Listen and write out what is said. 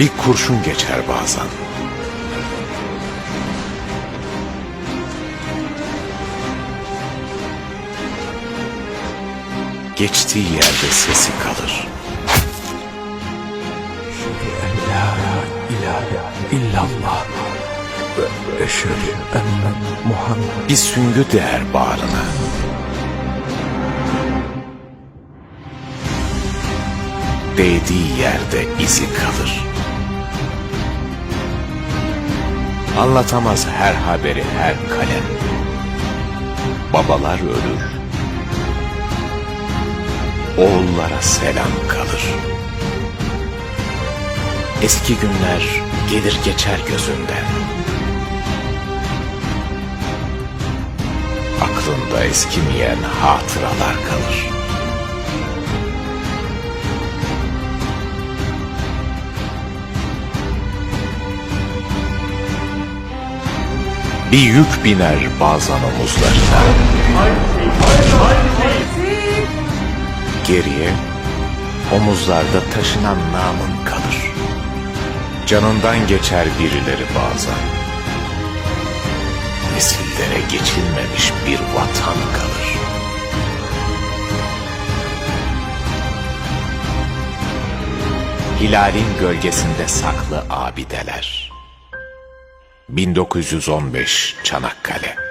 Bir kurşun geçer bazen. Geçtiği yerde sesi kalır. La ilahe illallah ve eşhedü enne Muhammed Bir süngü değer bağrına. Değdiği yerde izi kalır. Anlatamaz her haberi her kalem. Babalar ölür. Oğullara selam kalır. Eski günler gelir geçer gözünden. Aklında eskimeyen hatıralar kalır. Bir yük biner bazen omuzlarına. Geriye omuzlarda taşınan namın kalır. Canından geçer birileri bazen. Nesillere geçilmemiş bir vatan kalır. Hilalin gölgesinde saklı abideler. 1915 Çanakkale